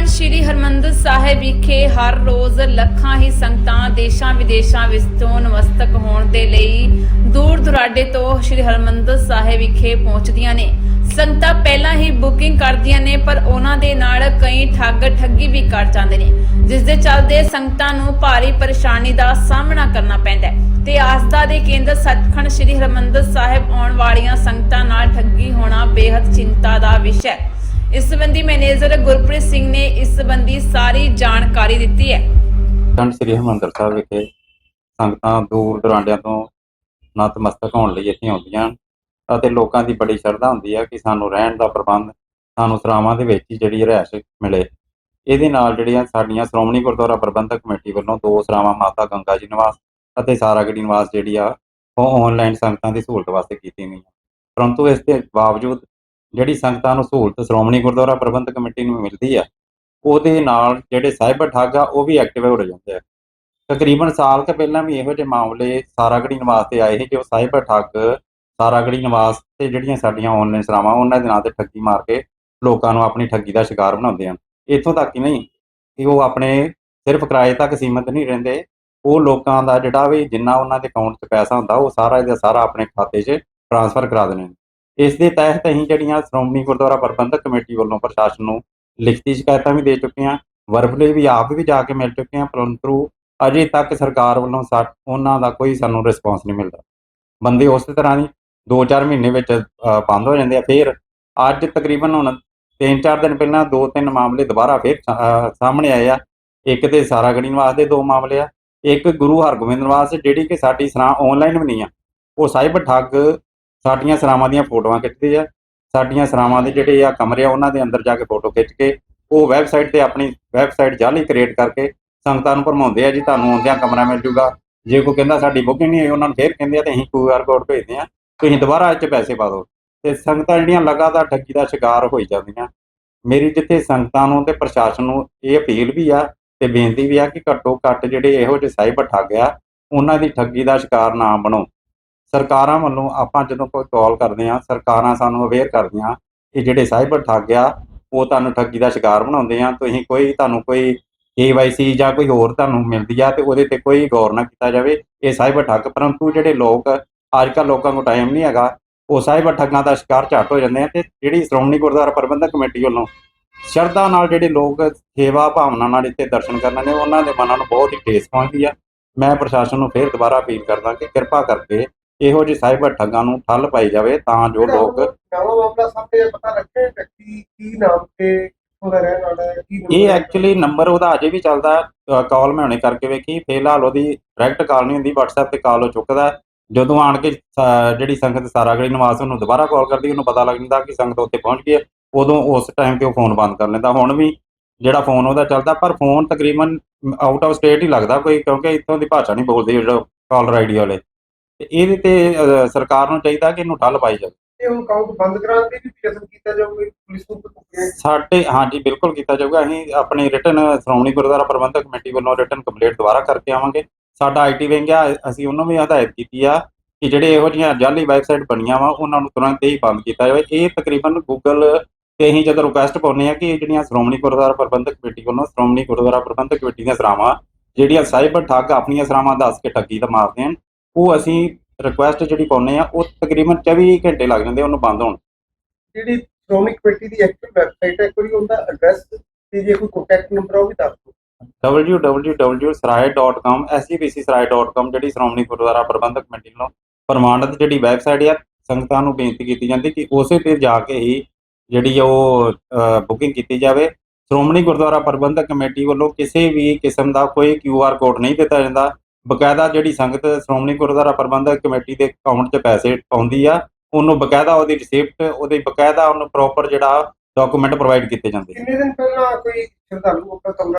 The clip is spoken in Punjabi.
ਸੱਚਖੰਡ ਸ੍ਰੀ ਹਰਮੰਦਰ ਸਾਹਿਬ ਵਿਖੇ ਹਰ ਰੋਜ਼ ਲੱਖਾਂ ਹੀ ਸੰਗਤਾਂ ਦੇਸ਼ਾਂ ਵਿਦੇਸ਼ਾਂ ਵਿੱਚ ਨਮਸਤਕ ਹੋਣ ਦੇ ਲਈ ਦੂਰ ਦੁਰਾਡੇ ਤੋਂ ਸ੍ਰੀ ਹਰਮੰਦਰ ਸਾਹਿਬ ਵਿਖੇ ਪਹੁੰਚਦੀਆਂ ਨੇ। ਸੰਗਤਾਂ ਪਹਿਲਾਂ ਹੀ ਬੁਕਿੰਗ ਕਰਦੀਆਂ ਨੇ, ਪਰ ਉਹਨਾਂ ਦੇ ਨਾਲ ਕਈ ਠੱਗ ਠੱਗੀ ਵੀ ਕਰ ਜਾਂਦੇ ਨੇ ਜਿਸ ਦੇ ਚੱਲਦੇ ਸੰਗਤਾਂ ਨੂੰ ਭਾਰੀ ਪਰੇਸ਼ਾਨੀ ਦਾ ਸਾਹਮਣਾ ਕਰਨਾ ਪੈਂਦਾ ਹੈ। ਤੇ ਆਸਥਾ ਦੇ ਕੇਂਦਰ ਸੱਚਖੰਡ ਸ੍ਰੀ ਹਰਮੰਦਰ ਸਾਹਿਬ ਆਉਣ ਵਾਲੀਆਂ ਸੰਗਤਾਂ ਨਾਲ ਠੱਗੀ ਹੋਣਾ ਬੇहद ਚਿੰਤਾ ਦਾ ਵਿਸ਼ਾ ਹੈ। ਇਸ ਸੰਬੰਧੀ ਮੈਨੇਜਰ ਗੁਰਪ੍ਰੀਤ ਸਿੰਘ ਨੇ ਇਸ ਸੰਬੰਧੀ ਸਾਰੀ ਜਾਣਕਾਰੀ ਦਿੱਤੀ ਹੈ। ਸੰਤ ਸ੍ਰੀ ਹਰਿਮੰਦਰ ਸਾਹਿਬ ਵਿਖੇ ਸੰਗਤਾਂ ਦੂਰ ਦਰਾਂਡਿਆਂ ਤੋਂ ਨਤਮਸਤਕ ਹੋਣ ਲਈ ਇੱਥੇ ਆਉਂਦੀਆਂ ਹਨ ਅਤੇ ਲੋਕਾਂ ਦੀ ਬੜੀ ਸ਼ਰਧਾ ਹੁੰਦੀ ਹੈ ਕਿ ਸਾਨੂੰ ਰਹਿਣ ਦਾ ਪ੍ਰਬੰਧ, ਸਾਨੂੰ ਸਰਾਵਾਂ ਦੇ ਵਿੱਚ ਹੀ ਜਿਹੜੀ ਰਿਹਾਇਸ਼ ਮਿਲੇ। ਇਹਦੇ ਨਾਲ ਜਿਹੜੀਆਂ ਸਾਡੀਆਂ ਸ਼੍ਰੋਮਣੀ ਗੁਰਦੁਆਰਾ ਪ੍ਰਬੰਧਕ ਕਮੇਟੀ ਵੱਲੋਂ ਦੋ ਸਰਾਵਾਂ ਮਾਤਾ ਗੰਗਾ ਜੀ ਨਿਵਾਸ ਅਤੇ ਸਾਰਾਗੜੀ ਨਿਵਾਸ ਜਿਹੜੀ ਆ, ਉਹ ਆਨਲਾਈਨ ਸੰਗਤਾਂ ਦੀ ਸਹੂਲਤ ਵਾਸਤੇ ਕੀਤੀ ਗਈਆਂ। ਪਰੰਤੂ ਇਸ ਦੇ ਬਾਵਜੂਦ ਜਿਹੜੀ ਸੰਗਤਾਂ ਨੂੰ ਸਹੂਲਤ ਸ਼੍ਰੋਮਣੀ ਗੁਰਦੁਆਰਾ ਪ੍ਰਬੰਧਕ ਕਮੇਟੀ ਨੂੰ ਮਿਲਦੀ ਆ, ਉਹਦੇ ਨਾਲ ਜਿਹੜੇ ਸਾਈਬਰ ਠੱਗ ਆ, ਉਹ ਵੀ ਐਕਟਿਵ ਹੋ ਜਾਂਦੇ ਆ। ਤਕਰੀਬਨ ਸਾਲ ਕੁ ਪਹਿਲਾਂ ਵੀ ਇਹੋ ਜਿਹੇ ਮਾਮਲੇ ਸਾਰਾਗੜੀ ਨਿਵਾਸ ਤੇ ਆਏ ਸੀ ਕਿ ਉਹ ਸਾਈਬਰ ਠੱਗ ਸਾਰਾਗੜੀ ਨਿਵਾਸ ਤੇ ਜਿਹੜੀਆਂ ਸਾਡੀਆਂ ਆਨਲਾਈਨ ਸਰਾਵਾਂ, ਉਹਨਾਂ ਦੇ ਨਾਂ ਤੇ ਠੱਗੀ ਮਾਰ ਕੇ ਲੋਕਾਂ ਨੂੰ ਆਪਣੀ ਠੱਗੀ ਦਾ ਸ਼ਿਕਾਰ ਬਣਾਉਂਦੇ ਹਨ ਇੱਥੋਂ ਤੱਕ ਹੀ ਨਹੀਂ ਕਿ ਉਹ ਆਪਣੇ ਸਿਰਫ ਕਿਰਾਏ ਤੱਕ ਸੀਮਿਤ ਨਹੀਂ ਰਹਿੰਦੇ, ਉਹ ਲੋਕਾਂ ਦਾ ਜਿਹੜਾ ਵੀ ਜਿੰਨਾ ਉਹਨਾਂ ਦੇ ਅਕਾਊਂਟ 'ਚ ਪੈਸਾ ਹੁੰਦਾ, ਉਹ ਸਾਰਾ ਦਾ ਸਾਰਾ ਆਪਣੇ ਖਾਤੇ 'ਚ ਟ੍ਰਾਂਸਫਰ ਕਰਾ ਦਿੰਦੇ ਨੇ ਇਸ ਦੇ ਤਹਿਤ ਅਸੀਂ ਜਿਹੜੀਆਂ ਸ਼੍ਰੋਮਣੀ ਗੁਰਦੁਆਰਾ ਪ੍ਰਬੰਧਕ ਕਮੇਟੀ ਵੱਲੋਂ ਪ੍ਰਸ਼ਾਸਨ ਨੂੰ ਲਿਖਤੀ ਸ਼ਿਕਾਇਤਾਂ ਵੀ ਦੇ ਚੁੱਕੇ ਹਾਂ ਵਰਬਲੀ ਵੀ ਆਪ ਵੀ ਜਾ ਕੇ ਮਿਲ ਚੁੱਕੇ ਹਾਂ, ਪਰੰਤੂ ਅਜੇ ਤੱਕ ਸਰਕਾਰ ਵੱਲੋਂ ਸਾ, ਉਹਨਾਂ ਦਾ ਕੋਈ ਸਾਨੂੰ ਰਿਸਪੌਂਸ ਨਹੀਂ ਮਿਲਦਾ। ਬੰਦੇ ਉਸੇ ਤਰ੍ਹਾਂ ਦੀ 2-4 ਮਹੀਨੇ ਵਿੱਚ ਬੰਦ ਹੋ ਜਾਂਦੇ ਆ, ਫਿਰ ਅੱਜ ਤਕਰੀਬਨ ਹੁਣ 3-4 ਦਿਨ ਪਹਿਲਾਂ ਦੋ ਤਿੰਨ ਮਾਮਲੇ ਦੁਬਾਰਾ ਫਿਰ ਸਾਹਮਣੇ ਆਏ ਆ। ਇੱਕ ਤੇ ਸਾਰਾਗੜੀ ਨਿਵਾਸ ਦੇ ਦੋ ਮਾਮਲੇ ਆ, ਇੱਕ ਗੁਰੂ ਹਰਗੋਬਿੰਦ ਨਿਵਾਸ ਜਿਹੜੀ ਕਿ ਸਾਡੀ ਸਰਾਂ ਆਨਲਾਈਨ ਵੀ ਨਹੀਂ ਆ, ਉਹ ਸਾਈਬਰ ਠੱਗ ਸਾਡੀਆਂ ਸਰਾਵਾਂ ਦੀਆਂ ਫੋਟੋਆਂ ਖਿੱਚਦੇ ਆ। ਸਾਡੀਆਂ ਸਰਾਵਾਂ ਦੇ ਜਿਹੜੇ ਆ ਕਮਰੇ ਆ, ਉਹਨਾਂ ਦੇ ਅੰਦਰ ਜਾ ਕੇ ਫੋਟੋ ਖਿੱਚ ਕੇ, ਉਹ ਵੈਬਸਾਈਟ ਤੇ ਆਪਣੀ ਵੈਬਸਾਈਟ ਜਾਲੀ ਕ੍ਰੀਏਟ ਕਰਕੇ ਸੰਗਤਾਂ ਨੂੰ ਭਰਮਾਉਂਦੇ ਆ ਜੀ, ਤੁਹਾਨੂੰ ਆਉਂਦਿਆਂ ਕਮਰਾ ਮਿਲ ਜੂਗਾ। ਜੇ ਕੋਈ ਕਹਿੰਦਾ ਸਾਡੀ ਬੁਕਿੰਗ ਨਹੀਂ ਹੋਈ, ਉਹਨਾਂ ਨੂੰ ਫੇਰ ਕਹਿੰਦੇ ਆ, ਤੇ ਅਸੀਂ QR ਕੋਡ ਭੇਜਦੇ ਆ। ਤੁਸੀਂ ਦੁਬਾਰਾ ਇਹ ਪੈਸੇ ਪਾ ਦਿਓ। ਤੇ ਸੰਗਤਾਂ ਜਿਹੜੀਆਂ ਲਗਾਤਾਰ ਠੱਗੀ ਦਾ ਸ਼ਿਕਾਰ ਹੋਈ ਜਾਂਦੀਆਂ। ਮੇਰੀ ਜਿੱਥੇ ਸੰਗਤਾਂ ਨੂੰ ਤੇ ਪ੍ਰਸ਼ਾਸਨ ਨੂੰ ਇਹ ਅਪੀਲ ਵੀ ਆ ਤੇ ਬੇਨਤੀ ਵੀ ਆ ਕਿ ਘੱਟੋ ਘੱਟ ਜਿਹੜੇ ਇਹੋ ਜਿਹੇ ਸਾਈਬਰ ਠੱਗ ਆ, ਉਹਨਾਂ ਦੀ ਠੱਗੀ ਦਾ ਸ਼ਿਕਾਰ ਨਾ ਬਣੋ। ਸਰਕਾਰਾਂ ਵੱਲੋਂ ਆਪਾਂ ਜਦੋਂ ਕੋਈ ਕਾਲ ਕਰਦੇ ਆ ਸਰਕਾਰਾਂ ਸਾਨੂੰ ਅਵੇਅਰ ਕਰਦੀਆਂ ਕਿ ਜਿਹੜੇ ਸਾਈਬਰ ਠੱਗ ਆ, ਉਹ ਤੁਹਾਨੂੰ ਠੱਗੀ ਦਾ ਸ਼ਿਕਾਰ ਬਣਾਉਂਦੇ ਆ। ਤੁਸੀਂ ਕੋਈ ਤੁਹਾਨੂੰ ਕੋਈ KYC ਜਾਂ ਕੋਈ ਹੋਰ ਤੁਹਾਨੂੰ ਮਿਲਦੀ ਆ ਤੇ ਉਹਦੇ ਤੇ ਕੋਈ ਗੌਰ ਨਾ ਕੀਤਾ ਜਾਵੇ। ਇਹ ਸਾਈਬਰ ਠੱਗ, ਪਰੰਤੂ ਜਿਹੜੇ ਲੋਕ ਅੱਜ ਕੱਲ੍ਹ ਲੋਕਾਂ ਕੋਲ ਟਾਈਮ ਨਹੀਂ ਹੈਗਾ, ਉਹ ਸਾਈਬਰ ਠੱਗਾਂ ਦਾ ਸ਼ਿਕਾਰ ਝੱਟ ਹੋ ਜਾਂਦੇ ਆ ਤੇ ਜਿਹੜੀ ਸ਼੍ਰੋਮਣੀ ਗੁਰਦੁਆਰਾ ਪ੍ਰਬੰਧਕ ਕਮੇਟੀ ਵੱਲੋਂ ਸ਼ਰਧਾ ਨਾਲ ਜਿਹੜੇ ਲੋਕ ਸੇਵਾ ਭਾਵਨਾ ਨਾਲ ਇੱਥੇ ਦਰਸ਼ਨ ਕਰਨ ਨੇ ਉਹਨਾਂ ਦੇ ਮਨਾਂ ਨੂੰ ਬਹੁਤ ਹੀ ਠੇਸ ਪਹੁੰਚਦੀ ਆ। ਮੈਂ ਪ੍ਰਸ਼ਾਸਨ ਨੂੰ ਫੇਰ ਦੁਬਾਰਾ ਅਪੀਲ ਕਰਦਾ ਕਿ ਕਿਰਪਾ ਕਰਕੇ ਇਹੋ ਜਿਹੇ ਸਾਈਬਰ ਠੱਗਾਂ ਨੂੰ ਠੱਲ ਪਾਈ ਜਾਵੇ ਤਾਂ ਜੋ ਲੋਕ ਨਵਾਂ ਮਾਮਲਾ ਸਾਹਮਣੇ ਪਤਾ ਲੱਗੇ ਵਿਅਕਤੀ ਕੀ ਨਾਮ ਤੇ ਉਹਦਾ ਰਹਿਣ ਵਾਲਾ ਹੈ ਕੀ ਇਹ ਐਕਚੁਅਲੀ ਨੰਬਰ ਉਹਦਾ ਅਜੇ ਵੀ ਚੱਲਦਾ ਕਾਲ ਮੈਂ ਹੁਣੇ ਕਰਕੇ ਵੇਖੀ ਫਿਲਹਾਲ ਉਹਦੀ ਡਾਇਰੈਕਟ ਕਾਲ ਨਹੀਂ ਹੁੰਦੀ WhatsApp ਤੇ ਕਾਲ ਉਹ ਚੁੱਕਦਾ। ਜਦੋਂ ਆਣ ਕੇ ਜਿਹੜੀ ਸੰਗਤ ਸਾਰਾਗੜੀ ਨਿਵਾਸ ਉਹਨੂੰ ਦੁਬਾਰਾ ਕਾਲ ਕਰਦੀ ਉਹਨੂੰ ਪਤਾ ਲੱਗ ਜਾਂਦਾ ਕਿ ਸੰਗਤ ਉੱਥੇ ਪਹੁੰਚ ਗਈ ਹੈ ਉਦੋਂ ਉਸ ਟਾਈਮ ਤੇ ਉਹ ਫੋਨ ਬੰਦ ਕਰ ਲੈਂਦਾ। ਹੁਣ ਵੀ ਜਿਹੜਾ ਫੋਨ ਉਹਦਾ ਚੱਲਦਾ ਪਰ ਫੋਨ ਤਕਰੀਬਨ ਆਊਟ ਆਫ ਸਟੇਟ ਹੀ ਲੱਗਦਾ ਕੋਈ ਕਿਉਂਕਿ ਇੱਥੋਂ ਦੀ ਭਾਸ਼ਾ ਨਹੀਂ ਬੋਲਦੇ ਜਿਹੜਾ ਕਾਲਰ ਆਈਡੀ ਵਾਲੇ। ਤੇ ਇਹਦੇ ਤੇ ਅਹ, ਸਰਕਾਰ ਨੂੰ ਚਾਹੀਦਾ ਕਿ ਇਹਨੂੰ ਠੱਲ ਪਾਈ ਜਾਵੇ। ਇਹ ਹੁਣ ਅਕਾਊਂਟ ਬੰਦ ਕਰਾਉਣ ਦੀ ਵੀ ਯਤਨ ਕੀਤਾ ਜਾਊਗਾ ਪੁਲਿਸ ਨੂੰ ਕੰਪਲੇਂਟ ਸਾਡੇ ਹਾਂਜੀ ਬਿਲਕੁਲ ਕੀਤਾ ਜਾਊਗਾ। ਅਸੀਂ ਆਪਣੀ ਰਿਟਨ ਸ਼੍ਰੋਮਣੀ ਗੁਰਦੁਆਰਾ ਪ੍ਰਬੰਧਕ ਕਮੇਟੀ ਵੱਲੋਂ ਰਿਟਨ ਕੰਪਲੀਟ ਦੁਬਾਰਾ ਕਰਕੇ ਆਵਾਂਗੇ। ਸਾਡਾ ਆਈਟੀ ਵਿੰਗ ਆ ਅਸੀਂ ਉਹਨੂੰ ਵੀ ਹਦਾਇਤ ਕੀਤੀ ਆ ਕਿ ਜਿਹੜੇ ਇਹੋ ਜਿਹੀਆਂ ਜਾਲੀ ਵੈਬਸਾਈਟ ਬਣੀਆਂ ਵਾ ਉਹਨਾਂ ਨੂੰ ਤੁਰੰਤ ਹੀ ਬੰਦ ਕੀਤਾ ਜਾਵੇ। ਇਹ ਤਕਰੀਬਨ ਗੂਗਲ ਤੇ ਅਸੀਂ ਜਦੋਂ ਰਿਕੁਐਸਟ ਪਾਉਂਦੇ ਆ ਕਿ ਇਹ ਜਿਹੜੀਆਂ ਸ਼੍ਰੋਮਣੀ ਗੁਰਦੁਆਰਾ ਪ੍ਰਬੰਧਕ ਕਮੇਟੀ ਵੱਲੋਂ ਸ਼੍ਰੋਮਣੀ ਗੁਰਦੁਆਰਾ ਪ੍ਰਬੰਧਕ ਕਮੇਟੀ ਦੀਆਂ ਸਰਾਵਾਂ ਜਿਹੜੀਆਂ ਸਾਈਬਰ ਠੱਗ ਆਪਣੀਆਂ ਸਰਾਵਾਂ ਦੱਸ ਕੇ ਠੱਗੀ ਦਾ ਮਾਰਦੇ ਹਨ ਉਹ ਅਸੀਂ ਰਿਕੁਐਸਟ ਜਿਹੜੀ ਪਾਉਂਦੇ ਆ ਉਹ ਤਕਰੀਬਨ 24 ਘੰਟੇ ਲੱਗ ਜਾਂਦੇ ਉਹਨੂੰ ਬੰਦ ਹੋਣ। ਜਿਹੜੀ ਸ਼੍ਰੋਮਣੀ ਕਮੇਟੀ ਦੀ ਐਕਟਿਵ ਵੈਬਸਾਈਟ ਹੈ ਕੋਈ ਉਹਦਾ ਐਡਰੈਸ ਤੇ ਜੇ ਕੋਈ ਕੰਟੈਕਟ ਨੰਬਰ ਉਹ ਵੀ ਦੱਸ ਦਿਓ। www.sarai.com sgbcsarai.com ਜਿਹੜੀ ਸ਼੍ਰੋਮਣੀ ਗੁਰਦੁਆਰਾ ਪ੍ਰਬੰਧਕ ਕਮੇਟੀ ਵੱਲੋਂ ਪ੍ਰਮਾਣਿਤ ਜਿਹੜੀ ਵੈਬਸਾਈਟ ਆ ਸੰਗਤਾਂ ਨੂੰ ਬੇਨਤੀ ਕੀਤੀ ਜਾਂਦੀ ਕਿ ਉਸੇ ਤੇ ਜਾ ਕੇ ਹੀ ਜਿਹੜੀ ਉਹ ਬੁਕਿੰਗ ਕੀਤੀ ਜਾਵੇ। ਸ਼੍ਰੋਮਣੀ ਗੁਰਦੁਆਰਾ ਪ੍ਰਬੰਧਕ ਕਮੇਟੀ ਵੱਲੋਂ ਕਿਸੇ ਵੀ ਕਿਸਮ ਦਾ ਕੋਈ QR ਕੋਡ ਨਹੀਂ ਦਿੱਤਾ ਜਾਂਦਾ। ਬਕਾਇਦਾ ਜਿਹੜੀ ਸੰਗਤ ਸ਼੍ਰੋਮਣੀ ਗੁਰਦੁਆਰਾ ਪ੍ਰਬੰਧਕ ਕਮੇਟੀ ਦੇ ਅਕਾਊਂਟ 'ਚ ਪੈਸੇ ਪਾਉਂਦੀ ਆ, ਉਹਨੂੰ ਬਕਾਇਦਾ ਉਹਦੀ ਰਿਸਿਪਟ ਉਹਦੇ ਬਕਾਇਦਾ ਉਹਨੂੰ ਪ੍ਰੋਪਰ ਜਿਹੜਾ ਡਾਕੂਮੈਂਟ ਪ੍ਰੋਵਾਈਡ ਕੀਤੇ ਜਾਂਦੇ ਕਿੰਨੇ ਦਿਨ ਪਹਿਲਾਂ ਕੋਈ ਸ਼ਰਧਾਲੂ ਆਪਣਾ ਕਮਰਾ